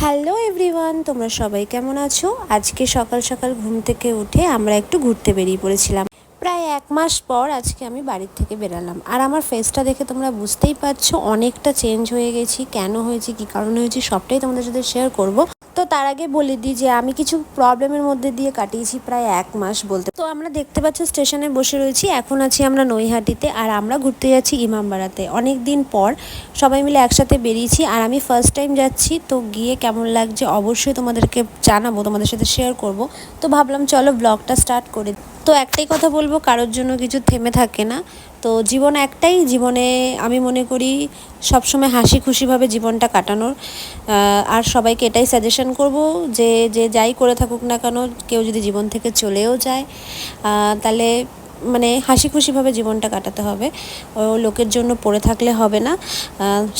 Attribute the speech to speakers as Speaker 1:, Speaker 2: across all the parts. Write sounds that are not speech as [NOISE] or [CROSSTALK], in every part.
Speaker 1: Hello everyone, তোমরা সবাই কেমন আছো? আজকে সকাল সকাল ঘুম থেকে উঠে আমরা একটু ঘুরতে বেরিয়ে পড়েছিলাম। প্রায় এক মাস পর আজকে আমি বাড়ির থেকে বেরালাম। আর আমার ফেসটা দেখে তোমরা বুঝতেই পারছ, অনেকটা চেঞ্জ হয়ে গেছি। কেন হয়েছে, কি কারণ হয়েছে, সবটাই তোমাদের সাথে শেয়ার করব। তো তার আগে বলে দিই যে আমি কিছু প্রবলেমের মধ্যে দিয়ে কাটিয়েছি প্রায় এক মাস বলতে। তো আমরা দেখতে পাচ্ছ স্টেশনে বসে রয়েছি, এখন আছি আমরা নৈহাটিতে আর আমরা ঘুরতে যাচ্ছি ইমামবাড়াতে। অনেক দিন পর সবাই মিলে একসাথে বেরিয়েছি আর আমি ফার্স্ট টাইম যাচ্ছি, তো গিয়ে কেমন লাগছে অবশ্যই তোমাদেরকে জানাব, তোমাদের সাথে শেয়ার করব। তো ভাবলাম চলো ব্লগটা স্টার্ট করে। তো একটাই কথা বলব, কারোর জন্য কিছু থেমে থাকে না। তো জীবন একটাই, জীবনে আমি মনে করি সবসময় হাসি খুশিভাবে জীবনটা কাটানোর। আর সবাইকে এটাই সাজেশন করব যে যে যাই করে থাকুক না কেন, কেউ যদি জীবন থেকে চলেও যায় তাহলে মানে হাসি খুশিভাবে জীবনটা কাটাতে হবে। ও লোকের জন্য পড়ে থাকলে হবে না।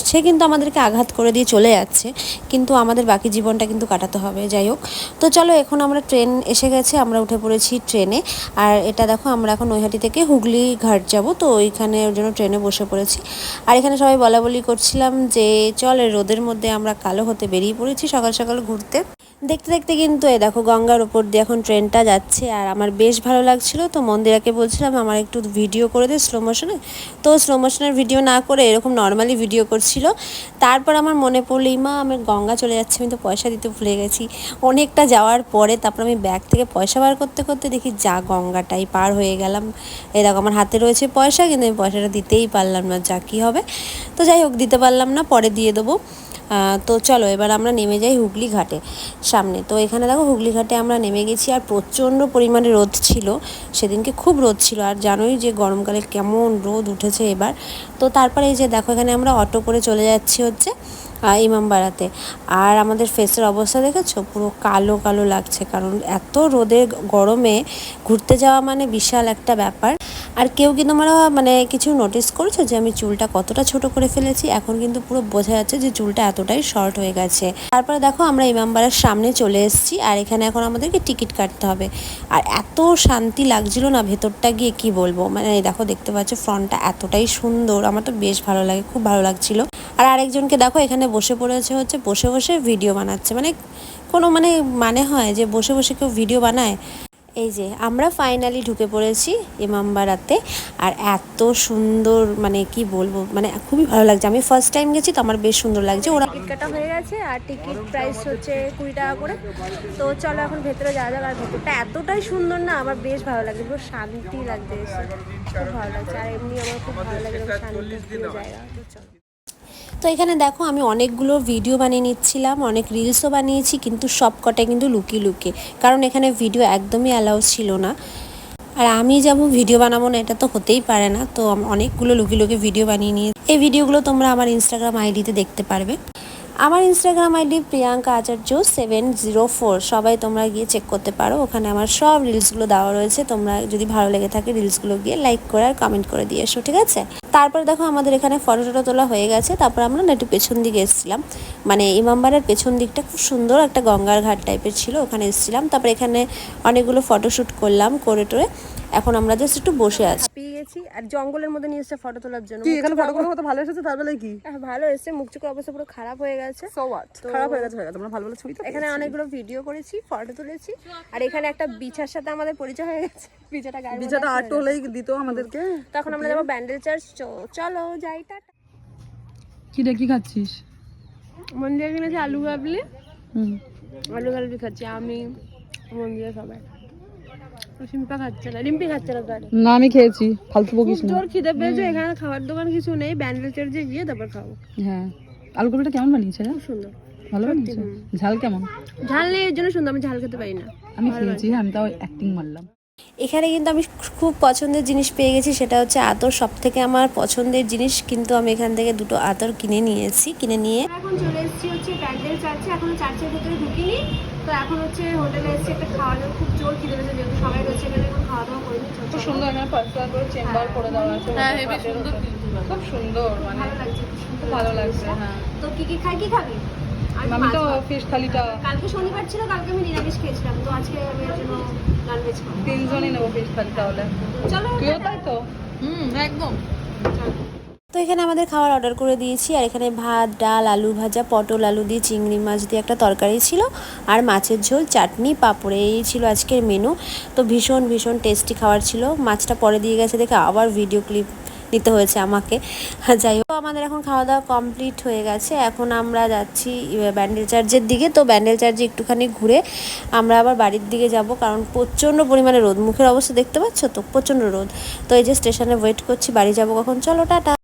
Speaker 1: সে কিন্তু আমাদেরকে আঘাত করে দিয়ে চলে যাচ্ছে। কিন্তু আমাদের বাকি জীবনটা কিন্তু কাটাতে হবে। যাই হোক, তো চলো এখন আমরা ট্রেন এসে গেছে, আমরা উঠে পড়েছি ট্রেনে। আর এটা দেখো, আমরা এখন নৈহাটি থেকে হুগলি ঘাট যাব, তো ওইখানে ওর জন্য ট্রেনে বসে পড়েছি। আর এখানে সবাই বলা বলি করছিলাম যে, চল রোদের মধ্যে আমরা কালো হতে বেরিয়ে পড়েছি সকাল সকাল ঘুরতে। দেখতে দেখতে কিন্তু এই দেখো গঙ্গার ওপর দিয়ে এখন ট্রেনটা যাচ্ছে আর আমার বেশ ভালো লাগছিল। তো মন্দিরাকে বলছিলাম, আমার একটু ভিডিও করে দে স্লো মোশনে তো স্লো মোশনের ভিডিও না করে এরকম নর্মালি ভিডিও করছিল। তারপর আমার মনে পড়ল মা আমার গঙ্গা চলে যাচ্ছে, আমি তো পয়সা দিতে ভুলে গেছি। অনেকটা যাওয়ার পরে তারপর আমি ব্যাগ থেকে পয়সা বার করতে করতে দেখি, যা গঙ্গাটাই পার হয়ে গেলাম। এই দেখো আমার হাতে রয়েছে পয়সা, কিন্তু আমি পয়সাটা দিতেই পারলাম না, যা কী হবে। তো যাই হোক, দিতে পারলাম না, পরে দিয়ে দেবো। তো চলো, এবার আমরা নেমে যাই হুগলি ঘাটে, সামনে। তো এখানে দেখো হুগলি ঘাটে আমরা নেমে গেছি আর প্রচণ্ড পরিমাণে রোদ ছিল। সেদিনকে খুব রোদ ছিল আর জানোই যে গরমকালে কেমন রোদ উঠেছে এবার। তো তারপরে এই যে দেখো, এখানে আমরা অটো করে চলে যাচ্ছি হচ্ছে ইমামবাড়াতে। আর আমাদের ফেসের অবস্থা দেখেছ? পুরো কালো কালো লাগছে, কারণ এত রোদের গরমে ঘুরতে যাওয়া মানে বিশাল একটা ব্যাপার। আর কেউ কি তোমরা মানে কিছু নোটিস করেছ যে আমি চুলটা কতটা ছোট করে ফেলেছি? এখন কিন্তু পুরো বোঝা যাচ্ছে যে চুলটা এতটাই শর্ট হয়ে গেছে। তারপরে দেখো আমরা ইমামবাড়ার সামনে চলে এসেছি আর এখানে এখন আমাদেরকে টিকিট কাটতে হবে। আর এত শান্তি লাগছিল না ভেতরটা গিয়ে, কি বলব? মানে দেখো, দেখতে পাচ্ছ ফ্রন্টটা এতটাই সুন্দর। আমার তো বেশ ভালো লাগে, খুব ভালো লাগছিল। আর আরেকজনকে দেখো, এখানে বসে পড়েছে হচ্ছে, বসে বসে ভিডিও বানাচ্ছে। মানে কোনো মানে মানে হয় যে বসে বসে কেউ ভিডিও বানায়? এই যে, আমরা ফাইনালি ঢুকে পড়েছি ইমামবাড়াতে আর এত সুন্দর মানে কি বলব মানে খুবই ভালো লাগছে। আমি ফার্স্ট টাইম গেছি তো আমার বেশ সুন্দর লাগছে। ওরা টিকিট কাটা হয়ে গেছে আর টিকিট প্রাইস হচ্ছে কুড়ি টাকা করে। তো চলো এখন ভেতরে যাওয়া যাক। আর ভেতরটা এতটাই সুন্দর না, আমার বেশ ভালো লাগছে। পুরো শান্তি লাগছে খুব ভালো লাগছে। আর এমনি আমার খুব ভালো লাগে শান্তিপ্রিয় জায়গা। তো চলো। তো এখানে দেখো আমি অনেকগুলো ভিডিও বানিয়ে নিচ্ছিলাম, অনেক রিলসও বানিয়েছি, কিন্তু সব কটাই কিন্তু লুকিয়ে লুকিয়ে। কারণ এখানে ভিডিও একদমই অ্যালাউ ছিল না। আর আমি যাব ভিডিও বানাবো না, এটা তো হতেই পারে না। তো অনেকগুলো লুকিয়ে লুকে ভিডিও বানিয়ে নিয়ে এই ভিডিওগুলো তোমরা আমার ইনস্টাগ্রাম আইডিতে দেখতে পারবে। আমার Instagram ID Priyanka Acharya seven zero four সবাই তোমরা গিয়ে চেক করতে পারো। ওখানে আমার সব রিলসগুলো দেওয়া রয়েছে। তোমরা যদি ভালো লেগে থাকে রিলসগুলো গিয়ে লাইক করে আর কমেন্ট করে দিয়ে এসো, ঠিক আছে? তারপর দেখো আমাদের এখানে ফটো টটো তোলা হয়ে গেছে। তারপর আমরা না একটু পেছন দিকে এসেছিলাম। মানে ইমামবাড়ার পেছন দিকটা খুব সুন্দর একটা গঙ্গার ঘাট টাইপের ছিল। ওখানে এসেছিলাম। তারপর এখানে অনেকগুলো ফটোশ্যুট করলাম করে টোরে এখন আমরা জাস্ট একটু বসে আছি। পেয়ে গেছি আর জঙ্গলের মধ্যে নিয়ে এসেছে ফটো তোলার জন্য।
Speaker 2: কি এখানে ফটোগুলো কত ভালো এসেছে? তার বেলায় কি?
Speaker 1: হ্যাঁ, ভালো এসেছে মুখ চোখের অবস্থা পুরো খারাপ হয়ে গেছে।
Speaker 2: সো হোয়াট খারাপ হয়ে গেছে তোমরা ভালো ভালো ছবি তো
Speaker 1: এখানে অনেকগুলো ভিডিও করেছি ফটো তুলেছি। আর এখানে একটা বিছার সাথে আমাদের পরিচয় হয়ে গেছে। [LAUGHS] বিছাটা গায়ে
Speaker 2: বিচারটা আট হলেই দিত আমাদেরকে।
Speaker 1: তখন আমরা যাব ব্যান্ডেল চার্চ। চলো যাই টাটা।
Speaker 2: কি রে কি খাচ্ছিস?
Speaker 1: মন্দিরে কিনেছি আলু কাবলি
Speaker 2: হুম।
Speaker 1: আলু কাবলি খাচ্ছি আমি মন্দিরে সবাই। না
Speaker 2: আমি খেয়েছি ফালতু বকিস না।
Speaker 1: জোর খিদে পেয়েছে এখানে খাবার দোকান কিছু নেই ব্যান্ডেল চার্চে গিয়ে তারপর খাব।
Speaker 2: হ্যাঁ। আলু কপিটা কেমন বানিয়েছে
Speaker 1: খুব সুন্দর।
Speaker 2: ভালো বানিয়েছে? ঝাল কেমন?
Speaker 1: ঝাল নেই এর জন্য সুন্দর আমি ঝাল খেতে পারি না।
Speaker 2: আমি খেয়েছি আমি তাও অ্যাক্টিং মারলাম।
Speaker 1: এখানে কিন্তু আমি খুব পছন্দের জিনিস পেয়ে গেছি সেটা হচ্ছে আতর। সব থেকে আমার পছন্দের জিনিস কিন্তু আমি এখান থেকে দুটো আতর কিনে নিয়েছি কিনে নিয়ে এখন চলে এসেছি হচ্ছে প্যান্ডেল চার্চে এখনও চার্চের ভেতরে ঢুকিনি। তো এখন হচ্ছে হোটেলে এসেছি একটা খাওয়া দাওয়া খুব জোর খিদে পেয়েছে যেহেতু সবাই রয়েছে এখানে এখন খাওয়া দাওয়া করে নিচ্ছি।
Speaker 2: খুব সুন্দর এখানে পার্সোনাল করে চেম্বার করে দেওয়া আছে হ্যাঁ হেভি সুন্দর খুব সুন্দর মানে
Speaker 1: ভালো লাগছে
Speaker 2: খুব ভালো লাগছে হ্যাঁ।
Speaker 1: তো কি কি খাই কি খাবি?
Speaker 2: আমি তো ফিশ থালিটা
Speaker 1: কালকে শনিবার ছিল কালকে আমি নিরামিষ খেয়েছিলাম তো আজকে আমি এর জন্য ননভেজ খাব।
Speaker 2: তিনজনই নেব ফিশ থালি তাহলে।
Speaker 1: চলো
Speaker 2: তুইও তাই তো? হুম একদম।
Speaker 1: চলো। তো এখানে আমাদের খাবার অর্ডার করে দিয়েছি। আর এখানে ভাত, ডাল, আলু ভাজা, পটল, আলু দিয়ে, চিংড়ি মাছ দিয়ে একটা তরকারি ছিল। আর মাছের ঝোল, চাটনি, পাঁপড়ে, এই ছিল আজকের মেনু তো ভীষণ ভীষণ টেস্টি খাবার ছিল। মাছটা পরে দিয়ে গেছে দেখে আবার ভিডিও ক্লিপ নিতে হয়েছে আমাকে। [LAUGHS] যাই হোক, আমাদের এখন খাওয়া দাওয়া কমপ্লিট হয়ে গেছে। এখন আমরা যাচ্ছি ব্যান্ডেল চার্জের দিকে। তো ব্যান্ডেল চার্জে একটুখানি ঘুরে আমরা আবার বাড়ির দিকে যাব। কারণ প্রচণ্ড পরিমাণে রোদ। মুখের অবস্থা দেখতে পাচ্ছ তো? প্রচণ্ড রোদ। তো এই যে স্টেশনে ওয়েট করছি, বাড়ি যাব কখন? চলো, টাটা।